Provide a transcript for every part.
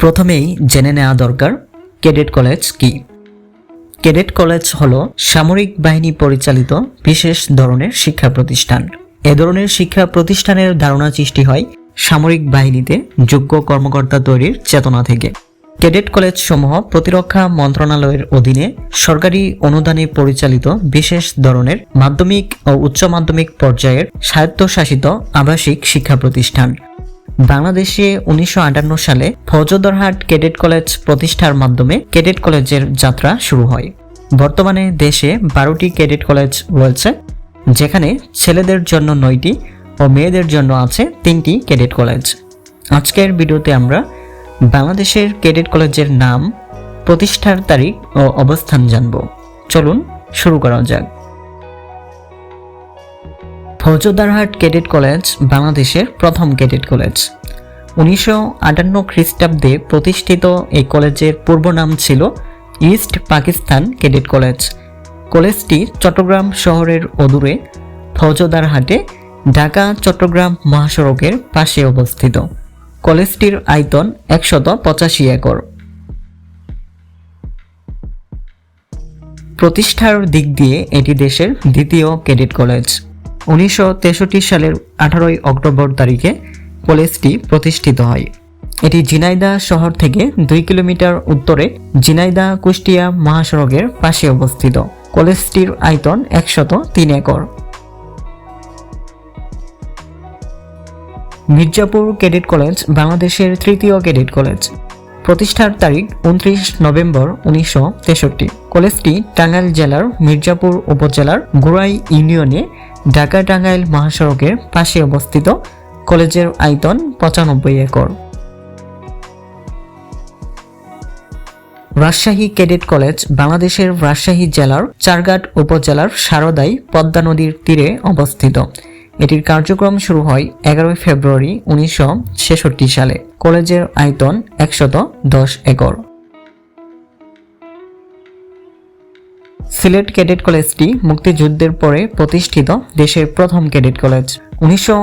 প্রথমেই জেনে নেওয়া দরকার, ক্যাডেট কলেজ কি? ক্যাডেট কলেজ হল সামরিক বাহিনী পরিচালিত বিশেষ ধরনের শিক্ষা প্রতিষ্ঠান। এ ধরনের শিক্ষা প্রতিষ্ঠানের ধারণা সৃষ্টি হয় সামরিক বাহিনীতে যোগ্য কর্মকর্তা তৈরির চেতনা থেকে। ক্যাডেট কলেজ সমূহ প্রতিরক্ষা মন্ত্রণালয়ের অধীনে সরকারি অনুদানে পরিচালিত বিশেষ ধরনের মাধ্যমিক ও উচ্চ মাধ্যমিক পর্যায়ের স্বায়ত্তশাসিত আবাসিক শিক্ষা প্রতিষ্ঠান। বাংলাদেশে উনিশশো আটান্ন সালে ফৌজদারহাট ক্যাডেট কলেজ প্রতিষ্ঠার মাধ্যমে ক্যাডেট কলেজের যাত্রা শুরু হয়। বর্তমানে দেশে বারোটি ক্যাডেট কলেজ রয়েছে, যেখানে ছেলেদের জন্য নয়টি ও মেয়েদের জন্য আছে তিনটি ক্যাডেট কলেজ। আজকের ভিডিওতে আমরা বাংলাদেশের ক্যাডেট কলেজের নাম, প্রতিষ্ঠার তারিখ ও অবস্থান জানব। চলুন শুরু করা যাক। ফৌজদারহাট ক্যাডেট কলেজ বাংলাদেশের প্রথম ক্যাডেট কলেজ। উনিশশো আটান্ন খ্রিস্টাব্দে প্রতিষ্ঠিত এই কলেজের পূর্ব নাম ছিল ইস্ট পাকিস্তান ক্যাডেট কলেজ। কলেজটি চট্টগ্রাম শহরের অদূরে ফৌজদারহাটে ঢাকা, চট্টগ্রাম মহাসড়কের পাশে অবস্থিত। কলেজটির আয়তন একশত পঁচাশি একর। প্রতিষ্ঠার দিক দিয়ে এটি দেশের দ্বিতীয় ক্যাডেট কলেজ। উনিশশো তেষট্টি সালের আঠারোই অক্টোবর তারিখে কলেজটি প্রতিষ্ঠিত হয়। এটি জিনাইদা শহর থেকে দুই কিলোমিটার উত্তরে জিনাইদা কুষ্টিয়া মহাসড়কের পাশে অবস্থিত। কলেজটির আয়তন একশত তিন একর। মির্জাপুর ক্যাডেট কলেজ বাংলাদেশের তৃতীয় ক্যাডেট কলেজ। প্রতিষ্ঠার তারিখ উনত্রিশ নভেম্বর উনিশশো তেষট্টি। কলেজটি টাঙ্গাইল জেলার মির্জাপুর উপজেলার গোড়াই ইউনিয়নে ঢাকা টাঙ্গাইল মহাসড়কের পাশে অবস্থিত কলেজের আয়তন পঁচানব্বই একর। রাজশাহী ক্যাডেট কলেজ বাংলাদেশের রাজশাহী জেলার চারঘাট উপজেলার সারদাই পদ্মা নদীর তীরে অবস্থিত। এটির কার্যক্রম শুরু হয় এগারোই ফেব্রুয়ারি উনিশশো ছেষট্টি সালে। কলেজের আয়তন একশত দশ একর। সিলেট ক্যাডেট কলেজটি মুক্তিযুদ্ধের পরে প্রতিষ্ঠিত দেশের প্রথম ক্যাডেট কলেজ। উনিশশো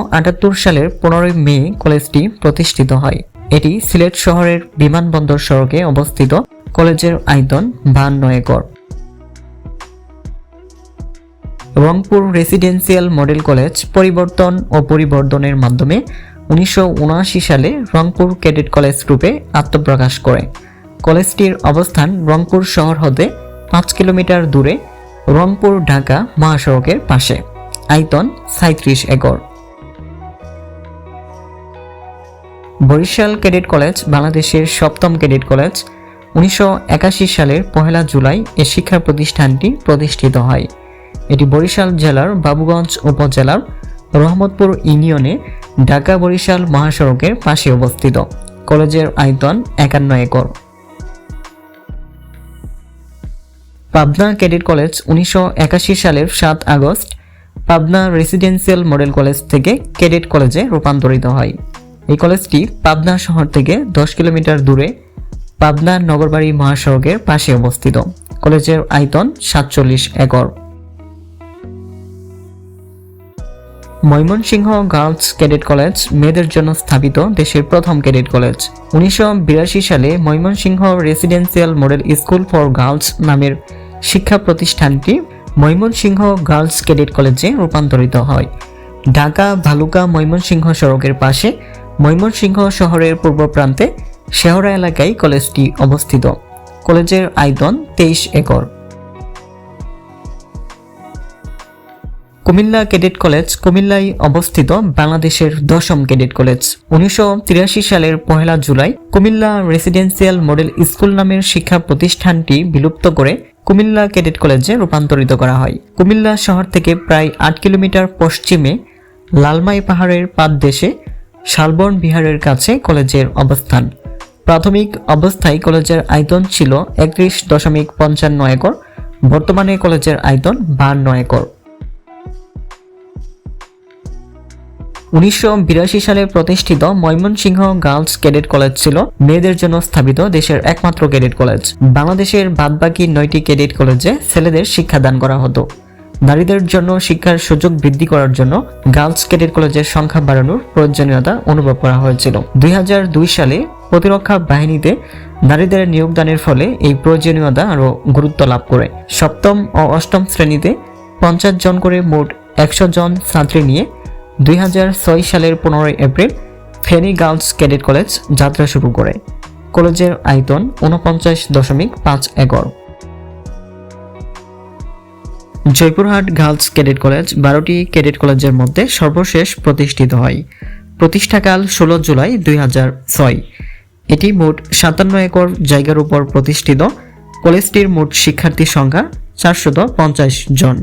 সালের পনেরোই মে কলেজটি প্রতিষ্ঠিত হয়। এটি সিলেট শহরের বিমানবন্দর সড়কে অবস্থিত কলেজের আয়তন বাহান্ন acre. Rangpur residential model college পরিবর্তন ও পরিবর্ধনের মাধ্যমে উনিশশো উনআশি সালে রংপুর ক্যাডেট কলেজ রূপে আত্মপ্রকাশ করে। কলেজটির অবস্থান রংপুর শহর হতে পাঁচ কিলোমিটার দূরে রংপুর, ঢাকা মহাসড়কের পাশে। আয়তন সাঁত্রিশ একর। বরিশাল ক্যাডেট কলেজ, বাংলাদেশের সপ্তম ক্যাডেট কলেজ, উনিশশো একাশি সালের পহেলা জুলাই এ শিক্ষা প্রতিষ্ঠানটি প্রতিষ্ঠিত হয়। এটি বরিশাল জেলার বাবুগঞ্জ উপজেলার রহমতপুর ইউনিয়নে ঢাকা বরিশাল মহাসড়কের পাশে অবস্থিত। কলেজের আয়তন একান্ন একর। পাবনা ক্যাডেট কলেজ উনিশশো একাশি সালের সাত August Pabna residential model college থেকে ক্যাডেট কলেজে রূপান্তরিত হয়। এই কলেজটি পাবনা শহর থেকে দশ কিলোমিটার দূরে পাবনা নগরবাড়ি মহাসড়কের পাশে অবস্থিত। কলেজের আয়তন সাতচল্লিশ acre. Mymensingh girls cadet college মেয়েদের জন্য স্থাপিত দেশের প্রথম ক্যাডেট কলেজ। উনিশশো বিরাশি সালে Mymensingh residential model school for girls নামের শিক্ষা প্রতিষ্ঠানটি ময়মনসিংহ গার্লস ক্যাডেট কলেজে রূপান্তরিত হয়। ঢাকা ভালুকা ময়মনসিংহ সড়কের পাশে ময়মনসিংহ শহরের পূর্ব প্রান্তে শেহরা এলাকায় কলেজটি অবস্থিত। কলেজের আয়তন তেইশ একর। কুমিল্লা ক্যাডেট কলেজ কুমিল্লায় অবস্থিত বাংলাদেশের দশম ক্যাডেট কলেজ। উনিশশো তিরাশি সালের পহেলা July Comilla residential model school নামের শিক্ষা প্রতিষ্ঠানটি বিলুপ্ত করে কুমিল্লা ক্যাডেট কলেজে রূপান্তরিত করা হয়। কুমিল্লা শহর থেকে প্রায় আট কিলোমিটার পশ্চিমে লালমাই পাহাড়ের পাদদেশে শালবন বিহারের কাছে কলেজের অবস্থান। প্রাথমিক অবস্থায় কলেজের আয়তন ছিল একত্রিশ দশমিক পঞ্চান্ন একর, বর্তমানে কলেজের আয়তন বাহান্ন একর। উনিশশো বিরাশি সালে প্রতিষ্ঠিত ময়মনসিংহ গার্লস ক্যাডেট কলেজ ছিল মেয়েদের জন্য স্থাপিত দেশের একমাত্র ক্যাডেট কলেজ। বাংলাদেশের বাদবাকি নয়টি ক্যাডেট কলেজে ছেলেদের শিক্ষাদান করা হতো। নারীদের জন্য শিক্ষার সুযোগ বৃদ্ধি করার জন্য গার্লস ক্যাডেট কলেজের সংখ্যা বাড়ানোর প্রয়োজনীয়তা অনুভব করা হয়েছিল। দুই হাজার দুই সালে প্রতিরক্ষা বাহিনীতে নারীদের নিয়োগদানের ফলে এই প্রয়োজনীয়তা আরও গুরুত্ব লাভ করে। সপ্তম ও অষ্টম শ্রেণীতে পঞ্চাশ জন করে মোট একশো জন ছাত্রী নিয়ে দুই হাজার ছয় সালের পনেরোই April Feni girls cadet college যাত্রা শুরু করে। কলেজের আয়তন উনপঞ্চাশ দশমিক পাঁচ acre. Joypurhat girls cadet college বারোটি ক্যাডেট কলেজের মধ্যে সর্বশেষ প্রতিষ্ঠিত হয়। প্রতিষ্ঠাকাল ষোলো জুলাই দুই হাজার ছয়। এটি মোট সাতান্ন একর জায়গার উপর প্রতিষ্ঠিত। কলেজটির মোট শিক্ষার্থীর সংখ্যা চারশত পঞ্চাশ জন।